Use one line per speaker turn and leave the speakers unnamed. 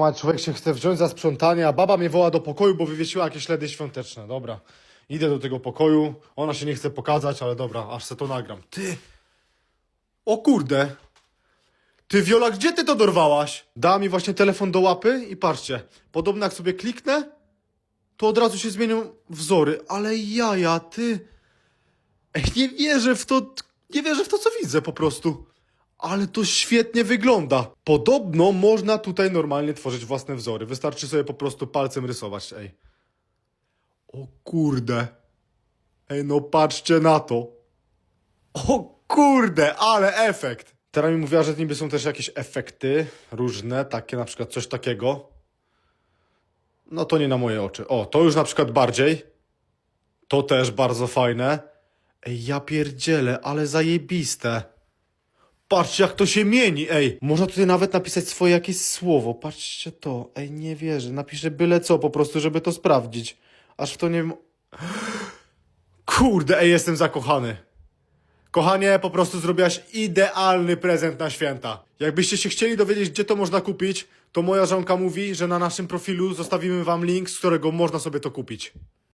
Ma człowiek się chce wziąć za sprzątanie, a baba mnie woła do pokoju, bo wywiesiła jakieś ślady świąteczne. Dobra. Idę do tego pokoju. Ona się nie chce pokazać, ale dobra, aż se to nagram. Ty. O kurde. Ty Wiola, gdzie ty to dorwałaś? Dała mi właśnie telefon do łapy i patrzcie. Podobno jak sobie kliknę, to od razu się zmienią wzory. Ale jaja, ty. Ej, nie wierzę w to. Nie wierzę w to, co widzę po prostu. Ale to świetnie wygląda. Podobno można tutaj normalnie tworzyć własne wzory. Wystarczy sobie po prostu palcem rysować, ej. O kurde. Ej, no patrzcie na to. O kurde, ale efekt. Teraz mi mówiła, że niby są też jakieś efekty różne, takie na przykład coś takiego. No to nie na moje oczy. O, to już na przykład bardziej. To też bardzo fajne. Ej, ja pierdzielę, ale zajebiste. Patrzcie, jak to się mieni, ej. Można tutaj nawet napisać swoje jakieś słowo. Patrzcie to. Ej, nie wierzę. Napiszę byle co po prostu, żeby to sprawdzić. Aż w to nie wiem... Kurde, ej, jestem zakochany. Kochanie, po prostu zrobiłaś idealny prezent na święta. Jakbyście się chcieli dowiedzieć, gdzie to można kupić, to moja żonka mówi, że na naszym profilu zostawimy wam link, z którego można sobie to kupić.